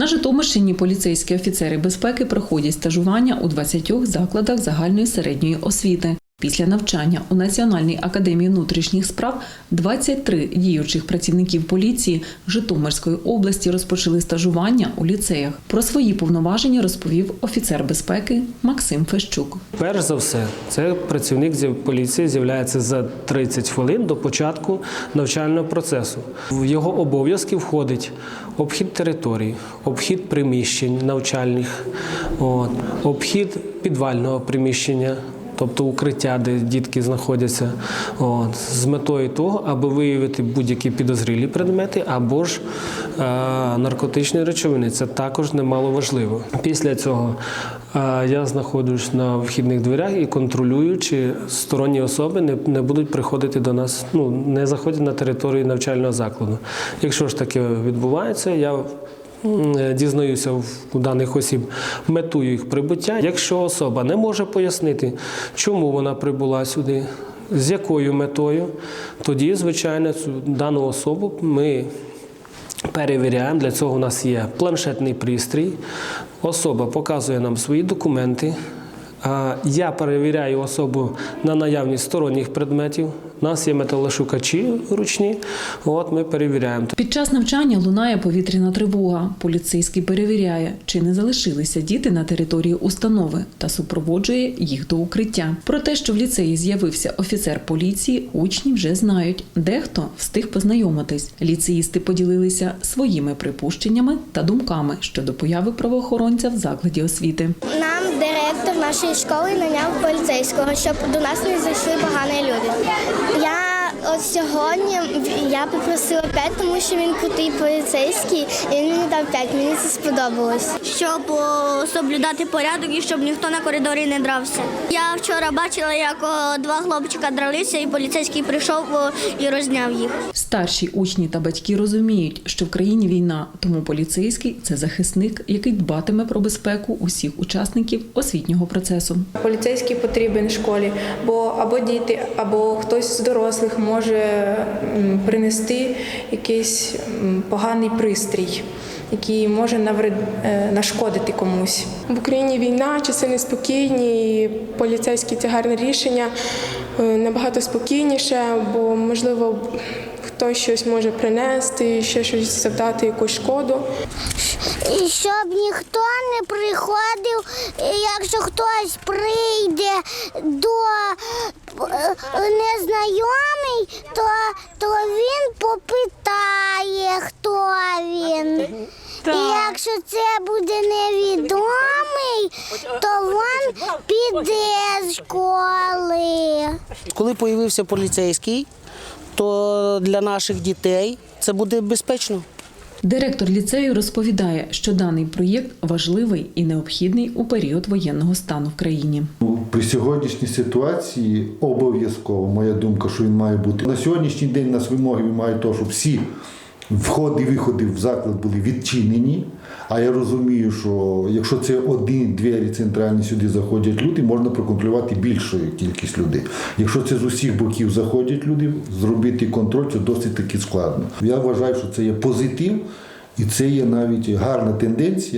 На Житомирщині поліцейські офіцери безпеки проходять стажування у 20 закладах загальної середньої освіти. Після навчання у Національній академії внутрішніх справ 23 діючих працівників поліції Житомирської області розпочали стажування у ліцеях. Про свої повноваження розповів офіцер безпеки Максим Фещук. Перш за все, це працівник поліції з'являється за 30 хвилин до початку навчального процесу. В його обов'язки входить обхід територій, обхід приміщень навчальних, обхід підвального приміщення. Тобто укриття, де дітки знаходяться, от, з метою того, аби виявити будь-які підозрілі предмети або ж е, наркотичні речовини. Це також немало важливо. Після цього е, я знаходжусь на вхідних дверях і контролюю, чи сторонні особи не, не будуть приходити до нас, ну не заходять на територію навчального закладу. Якщо ж таке відбувається, я дізнаюся в- у даних осіб мету їх прибуття. Якщо особа не може пояснити, чому вона прибула сюди, з якою метою, тоді, звичайно, цю дану особу ми перевіряємо. Для цього у нас є планшетний пристрій. Особа показує нам свої документи. Я перевіряю особу на наявність сторонніх предметів. У нас є металошукачі ручні. От ми перевіряємо. Під час навчання лунає повітряна тривога. Поліцейський перевіряє, чи не залишилися діти на території установи та супроводжує їх до укриття. Про те, що в ліцеї з'явився офіцер поліції, учні вже знають. Дехто встиг познайомитись. Ліцеїсти поділилися своїми припущеннями та думками щодо появи правоохоронця в закладі освіти. Нам директор нашої школи наняв поліцейського, щоб до нас не зайшли погані люди. Сьогодні я попросила 5, тому що він крутий поліцейський, і він мені дав 5. Мені це сподобалось. щоб о, соблюдати порядок і щоб ніхто на коридорі не дрався. Я вчора бачила, як о, два хлопчика дралися, і поліцейський прийшов о, і розняв їх. Старші учні та батьки розуміють, що в країні війна, тому поліцейський це захисник, який дбатиме про безпеку усіх учасників освітнього процесу. Поліцейський потрібен школі, бо або діти, або хтось з дорослих може м, принести якийсь поганий пристрій, який може навред... е, нашкодити комусь. В Україні війна, часи неспокійні, і поліцейські це гарне рішення, е, набагато спокійніше, бо можливо хтось щось може принести, ще щось завдати якусь шкоду. І щоб ніхто не приходив, якщо хтось прийде до незнайомий, то, то він попитає, хто він. І якщо це буде невідомий, то він піде з школи. Коли появився поліцейський, то для наших дітей це буде безпечно. Директор ліцею розповідає, що даний проєкт важливий і необхідний у період воєнного стану в країні. Ну, При сьогоднішній ситуації обов'язково моя думка, що він має бути на сьогоднішній день. Нас вимоги мають того, щоб всі входи і виходи в заклад були відчинені. А я розумію, що якщо це один двері центральні сюди заходять люди, можна проконтролювати більшу кількість людей. Якщо це з усіх боків заходять люди, зробити контроль це досить таки складно. Я вважаю, що це є позитив і це є навіть гарна тенденція.